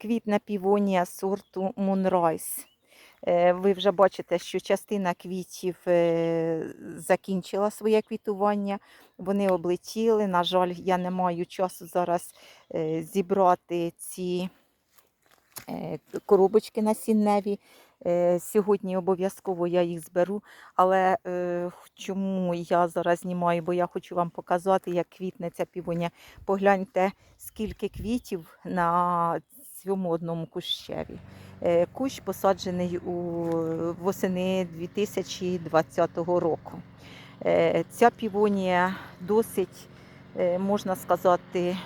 квітне півонія сорту Moonrise. Е, Ви вже бачите, що частина квітів е, закінчила своє квітування. Вони облетіли. На жаль, я не маю часу зараз е, зібрати ці коробочки насінневі. Сьогодні обов'язково я їх зберу. Але чому я зараз знімаю? Бо я хочу вам показати, як квітне ця півоня. Погляньте, скільки квітів на цьому одному кущеві. Е, Кущ посаджений у восени 2020 року. Е, Ця півонія досить, е, можна сказати,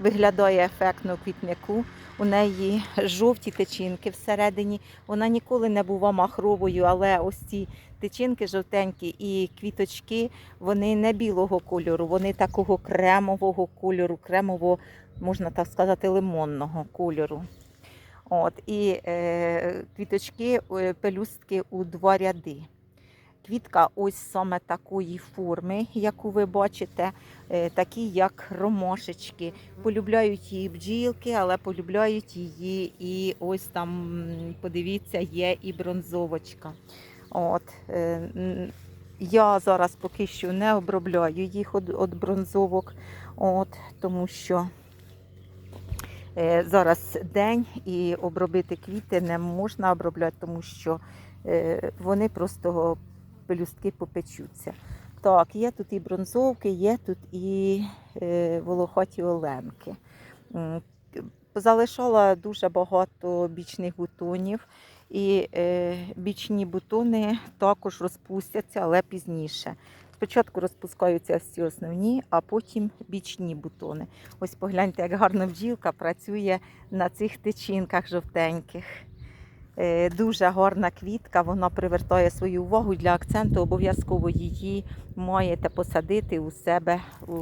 виглядає ефектно квітнику. У неї жовті тичинки всередині. Вона ніколи не була махровою, але ось ці тичинки жовтенькі і квіточки, вони не білого кольору, вони такого кремового кольору, кремово, можна так сказати, лимонного кольору. От, і е, квіточки, е, пелюстки у два ряди. Квітка ось саме такої форми, яку ви бачите, е, такі як ромашечки. Полюбляють її бджілки, але полюбляють її і ось там, подивіться, є і бронзовочка. От, е, я зараз поки що не обробляю їх від, бронзовок, от, тому що е, зараз день і обробити квіти не можна обробляти, тому що вони просто пелюстки попечуться. Так, є тут і бронзовки, є тут і е, волохаті оленки. Залишала дуже багато бічних бутонів, і е, бічні бутони також розпустяться, але пізніше. Спочатку розпускаються всі основні, а потім бічні бутони. Ось погляньте, як гарно бджілка працює на цих тичинках жовтеньких. Е, Дуже гарна квітка, вона привертає свою увагу для акценту. Обов'язково її маєте посадити у себе у,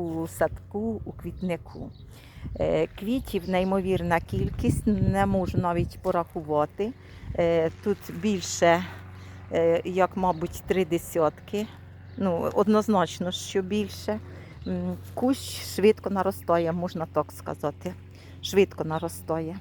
у садку, у квітнику. Е, Квітів неймовірна кількість, не можу навіть порахувати. Е, Тут більше, як, мабуть, три десятки. Ну, однозначно, що більше. Кущ швидко наростає, можна так сказати. Швидко наростає.